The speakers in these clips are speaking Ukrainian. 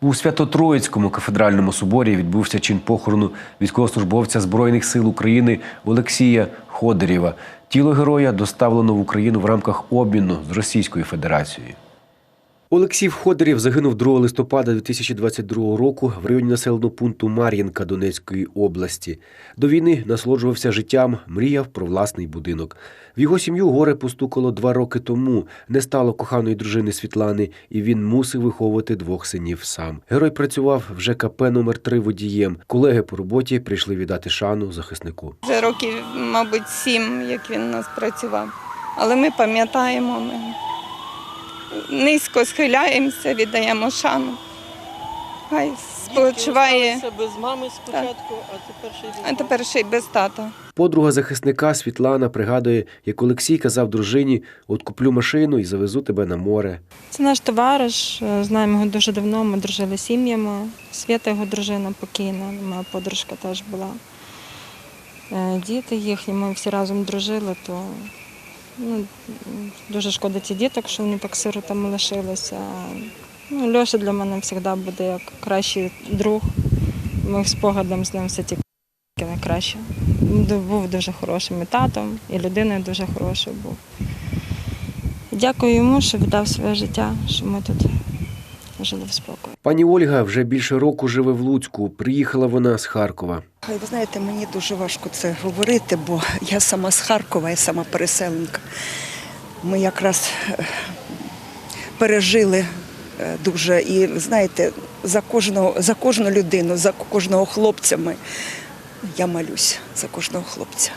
У Свято-Троїцькому кафедральному соборі відбувся чин похорону військовослужбовця Збройних сил України Олексія Ходорєва. Тіло героя доставлено в Україну в рамках обміну з Російською Федерацією. Олексій Ходорєв загинув 2 листопада 2022 року в районі населеного пункту Мар'їнка Донецької області. До війни насолоджувався життям, мріяв про власний будинок. В його сім'ю горе постукало два роки тому. Не стало коханої дружини Світлани, і він мусив виховувати двох синів сам. Герой працював в ЖКП номер 3 водієм. Колеги по роботі прийшли віддати шану захиснику. Вже років, мабуть, сім, як він у нас працював. Але ми пам'ятаємо, ми низько схиляємося, віддаємо шану. Хай спочиває, без мами спочатку, а тепер ще й без а тепер ще й без тата. Подруга захисника Світлана пригадує, як Олексій казав дружині: от куплю машину і завезу тебе на море. Це наш товариш, е, знаємо його дуже давно, ми дружили з сім'ями. Свята його дружина покійна, моя подружка теж була. Е, Діти їхні, ми всі разом дружили, то ну, дуже шкода ті діток, що вони так сиротами лишилися. Ну, Льоша для мене завжди буде як кращий друг. Ми спогадом з ним все тільки найкраще. Був дуже хорошим і татом, і людиною дуже хорошою був. Дякую йому, що віддав своє життя, що ми тут жили в спокої. Пані Ольга вже більше року живе в Луцьку. Приїхала вона з Харкова. Ви знаєте, мені дуже важко це говорити, бо я сама з Харкова, я сама переселенка. Ми якраз е, пережили е, дуже і знаєте, за кожного, за кожну людину, за кожного хлопця ми. Я молюсь за кожного хлопця.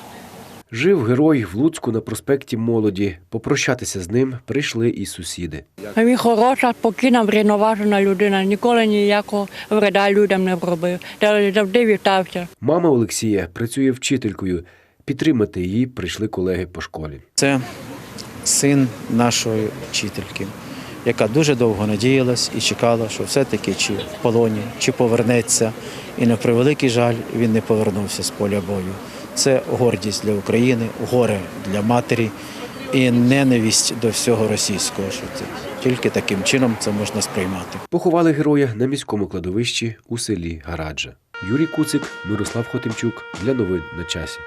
Жив герой в Луцьку на проспекті Молоді. Попрощатися з ним прийшли і сусіди. А Він хороша, спокійна, врівноважена людина, ніколи ніякого вреда людям не робив. Завжди вітався. Мама Олексія працює вчителькою. Підтримати її прийшли колеги по школі. Це син нашої вчительки, яка дуже довго надіялась і чекала, що все-таки чи в полоні, чи повернеться. І на превеликий жаль він не повернувся з поля бою. Це гордість для України, горе для матері і ненависть до всього російського. Що це тільки таким чином це можна сприймати. Поховали героя на міському кладовищі у селі Гараджа. Юрій Куцик, Мирослав Хотимчук для новин на часі.